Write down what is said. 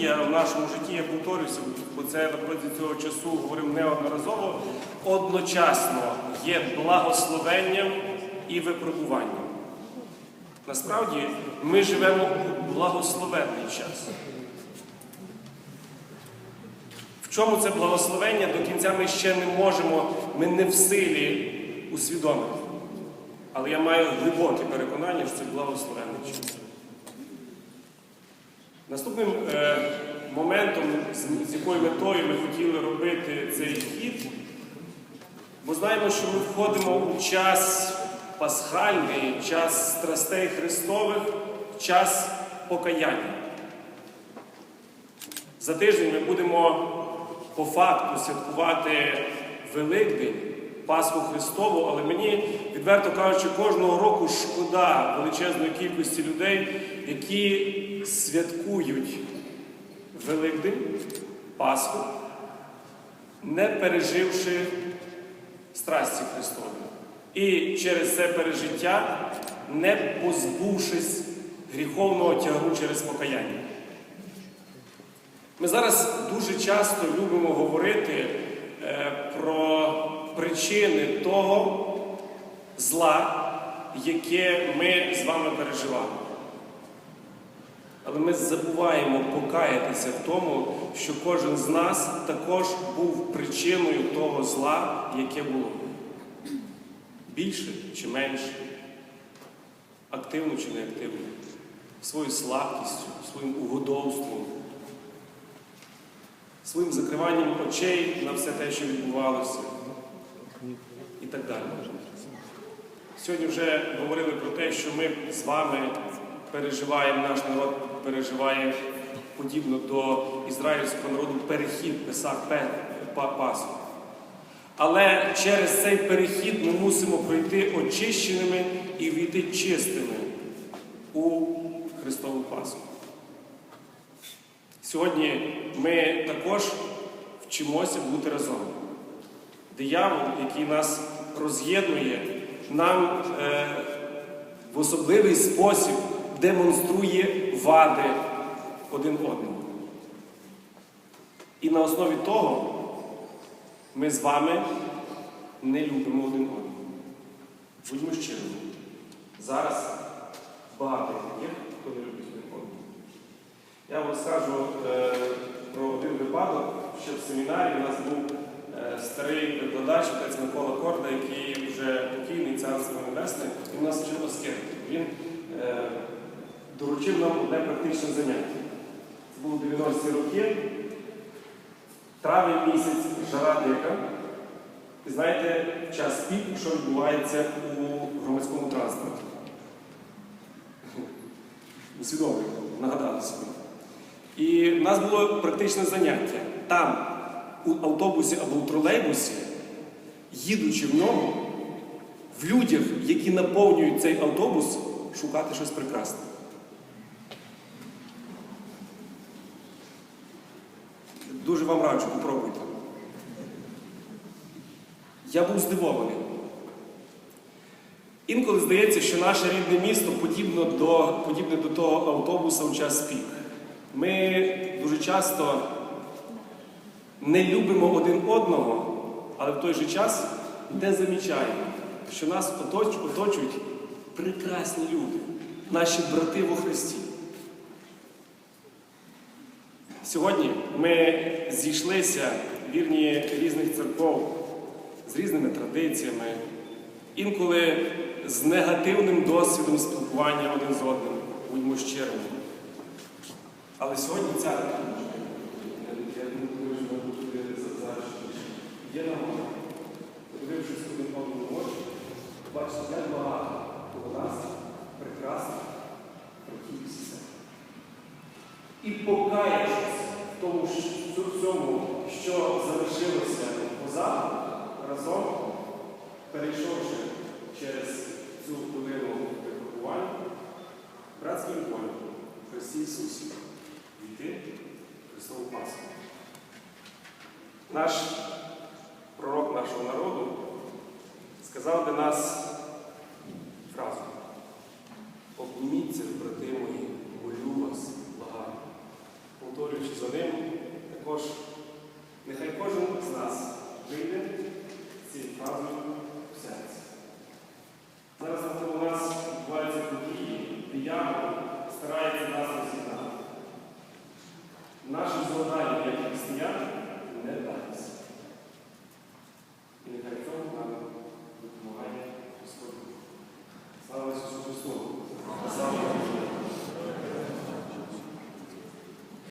подія в нашому житті, я повторюся, бо це на протязі цього часу говорив неодноразово, одночасно є благословенням і випробуванням. Насправді ми живемо у благословенний час. В чому це благословення до кінця ми ще не можемо, ми не в силі усвідомити. Але я маю глибоке переконання, що це благословенний час. Наступним е, моментом, з, з якою метою ми хотіли робити цей хід, бо знаємо, що ми входимо у час пасхальний, час страстей Христових, час покаяння. За тиждень ми будемо по факту святкувати Великдень, Пасху Христову, але мені, відверто кажучи, кожного року шкода величезної кількості людей, які святкують Великдень, Пасху, не переживши страсті Христові. І через це пережиття, не позбувшись гріховного тягу через покаяння. Ми зараз дуже часто любимо говорити е, про причини того зла, яке ми з вами переживаємо. Але ми забуваємо покаятися в тому, що кожен з нас також був причиною того зла, яке було. Більше чи менше, активно чи неактивно, своєю слабкістю, своїм угодовством своїм закриванням очей на все те, що відбувалося, і так далі. Сьогодні вже говорили про те, що ми з вами переживаємо, наш народ переживає подібно до ізраїльського народу перехід Песах Пасху. Але через цей перехід ми мусимо пройти очищеними і війти чистими у Христову Пасху. Сьогодні ми також вчимося бути разом. Диявол, який нас роз'єднує, нам е, в особливий спосіб демонструє вади один одному. І на основі того ми з вами не любимо один одного. Будьмо щирими. Зараз багато є, хто не любить один одного. Я вам скажу е, про один випадок, що в семінарі у нас був е, старий викладач, отець Микола Корда, який вже покійний царство небесне, він нас вчив аскетику. Він доручив нам одне практичне заняття. Це було 90-ті роки, травень місяць, жара дика. І знаєте, час пік, що відбувається у громадському транспорті. Усвідомлюємо, нагадали собі. І в нас було практичне заняття. Там, у автобусі або у тролейбусі, їдучи в ньому, в людях, які наповнюють цей автобус, шукати щось прекрасне. Дуже вам раджу, попробуйте. Я був здивований. Інколи здається, що наше рідне місто подібне до, подібне до того автобуса в час пік. Ми дуже часто не любимо один одного, але в той же час не замічаємо, що нас оточують прекрасні люди, наші брати во Христі. Сьогодні ми зійшлися вірні різних церков з різними традиціями, інколи з негативним досвідом спілкування один з одним, будьмо щирими. Але сьогодні ця є нагода, подивившись один одному очі, бачите, як багато у нас прекрасних братів і покаявшись тому всьому, що залишилося позаду, разом, перейшовши через цю хвилину випробування, братською любов'ю в Христі Ісусі війти Христову Пасху. Наш пророк нашого народу сказав до нас фразу Обніміться, брати мої, молю вас, благаю. Повторюю слідуючи за ним, також нехай кожен з нас вийде з цією фразою в серці. Зараз навколо нас відбуваються події, диявол старається нас розігнати. Наше завдання як християн